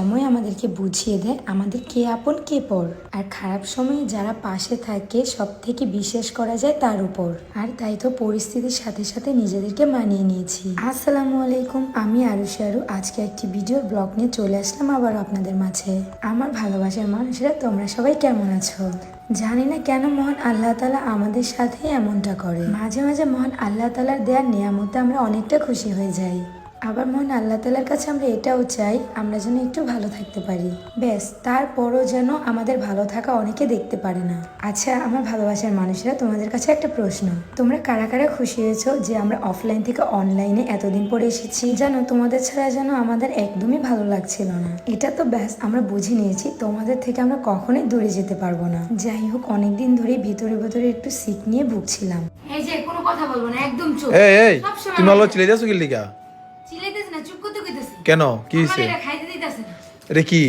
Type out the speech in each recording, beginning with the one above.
আমাদেরকে বুঝিয়ে দেয় আমাদের কে আপন, কে পর। আর খারাপ সময়ে যারা পাশে থাকে সব থেকে বিশ্বাস করা যায় তার উপর। আর তাই তো পরিস্থিতির সাথে সাথে নিজেদেরকে মানিয়ে নিয়েছি। আসসালামু আলাইকুম, আমি আরুষি আরু। আজকে একটি ভিডিও ব্লগ নিয়ে চলে আসলাম আবার আপনাদের মাঝে। আমার ভালোবাসার মানুষেরা, তোমরা সবাই কেমন আছো? জানি না কেন মহান আল্লাহ তালা আমাদের সাথে এমনটা করে। মাঝে মাঝে মহান আল্লাহ তালার দেওয়ার নিয়ামতে আমরা অনেকটা খুশি হয়ে যাই। আবার মহান আল্লাহ তালার কাছে আমরা এটাও চাই আমরা যেন একটু ভালো থাকতে পারি। ব্যাস তারপরও যেন আমাদের ভালো থাকা অনেকে দেখতে পারে না। আচ্ছা আমার ভালোবাসার মানুষরা তোমাদের কাছে একটা প্রশ্ন। তোমরা কারা কারা খুশি হয়েছো যে আমরা অফলাইন থেকে অনলাইনে এতদিন পরে এসেছি? জানো তোমাদের ছাড়া যেন আমাদের একদমই ভালো লাগছিল না। এটা তো ব্যাস আমরা বুঝে নিয়েছি তোমাদের থেকে আমরা কখনোই দূরে যেতে পারব না। যাই হোক অনেকদিন ধরে ভিতরে ভিতরে একটু সিক নিয়ে ভুগছিলাম। এই যে কোনো কথা বলব না একদম চুপ। এই এই তুমি আমার- চিলে যাচ্ছ কি লিগা কেন? কি হয়েছে এটা কি?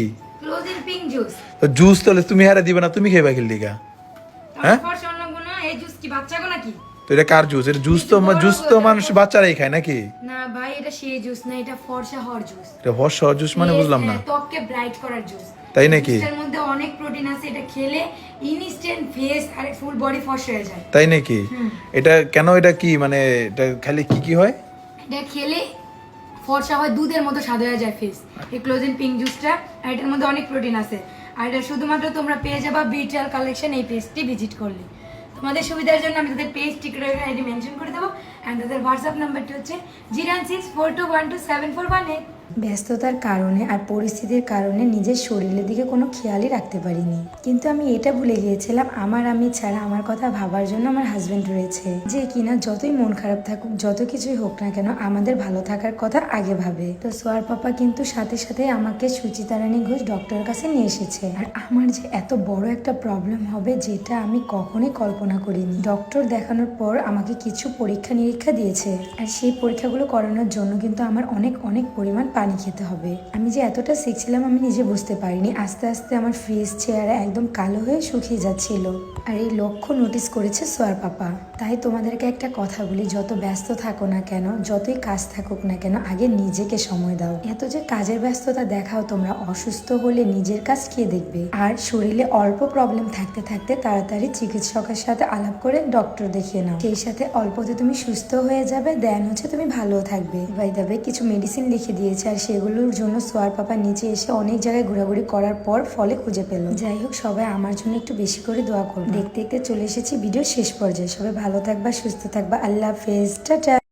জুস তো জুস তাহলে তুমি হারা দিবে না তুমি খেবা কি লিগা। হ্যাঁ? ফর্সা তো এটা কার জুস এটা জুস তো জুস তো মানুষ বাচ্চারাই খায় নাকি? না ভাই এটা সেই জুস না এটা ফর্সা হর জুস এটা হর্ষ জুস মানে বুঝলাম না। ত্বককে ব্রাইট করার জুস তাই নাকি? এর মধ্যে অনেক প্রোটিন আছে এটা খেলে ইনস্ট্যান্ট ফেস আর ফুল বডি ফর্সা হয়ে যায়। তাই নাকি? এটা কেন এটা কি? মানে এটা খালি কি কি হয়? এটা খেলে ফর্সা হয়, দুধের মতো সাদা হয়ে যায় ফেস এই ক্লোজেন পিঙ্ক জুসটা আর এটার মধ্যে অনেক প্রোটিন আছে। আর এটা শুধুমাত্র তোমরা পেয়ে যাবা বিটিএল কালেকশন এই পেজটি ভিজিট করলে। তোমাদের সুবিধার জন্য আমি তাদের পেজ টিকিট আইডি মেনশন করে দেবো। অ্যান্ড তাদের হোয়াটসঅ্যাপ নাম্বারটি হচ্ছে zero six four two one two seven four one eight ব্যস্ততার কারণে আর পরিস্থিতির কারণে নিজের শরীরের দিকে কোনো খেয়ালই রাখতে পারিনি। কিন্তু আমি এটা ভুলে গিয়েছিলাম, আমার আমি ছাড়া আমার কথা ভাবার জন্য আমার হাজব্যান্ড রয়েছে। যে কিনা যতই মন খারাপ থাকুক, যত কিছুই হোক না কেন আমাদের ভালো থাকার কথা আগে ভাবে। তো সোয়ার পাপা কিন্তু সাথে সাথে আমাকে সুচিতারানী ঘোষ ডক্টরের কাছে নিয়ে এসেছে। আর আমার যে এত বড় একটা প্রবলেম হবে যেটা আমি কখনোই কল্পনা করিনি। ডক্টর দেখানোর পর আমাকে কিছু পরীক্ষা নিরীক্ষা দিয়েছে। আর সেই পরীক্ষাগুলো করানোর জন্য কিন্তু আমার অনেক অনেক পরিমাণ পানি খেতে হবে। আমি যে এতটা শিখছিলাম আমি নিজে বুঝতে পারিনি। আস্তে আস্তে আমার ফেস চেহারা একদম কালো হয়ে শুকিয়ে যাচ্ছিল। আর এই লক্ষ্য নোটিস করেছে সোয়ার পাপা। তাই তোমাদেরকে একটা কথা বলি, যত ব্যস্ত থাকো না কেন, যতই কাজ থাকুক না কেন, আগে নিজেকে সময় দাও। এত যে কাজের ব্যস্ততা দেখাও তোমরা, অসুস্থ হলে নিজের কাজ কে দেখবে? আর শরীরে অল্প প্রবলেম থাকতে থাকতে তাড়াতাড়ি চিকিৎসকের সাথে আলাপ করে ডক্টর দেখিয়ে নাও। সেই সাথে অল্পতে তুমি সুস্থ হয়ে যাবে দেন হচ্ছে তুমি ভালো থাকবে। বাই দাবে কিছু মেডিসিন লিখে দিয়েছে আর সেগুলোর জন্য সোয়ার পাপা নিচে এসে অনেক জায়গায় ঘোরাঘুরি করার পর ফলে খুঁজে পেল। যাই হোক, সবাই আমার জন্য একটু বেশি করে দোয়া করব দেখতে দেখতে চলে এসেছি ভিডিও শেষ পর্যায়ে। সবাই ভালো থাকবা, সুস্থ থাকবা। আল্লাহ হাফেজ। টাটা।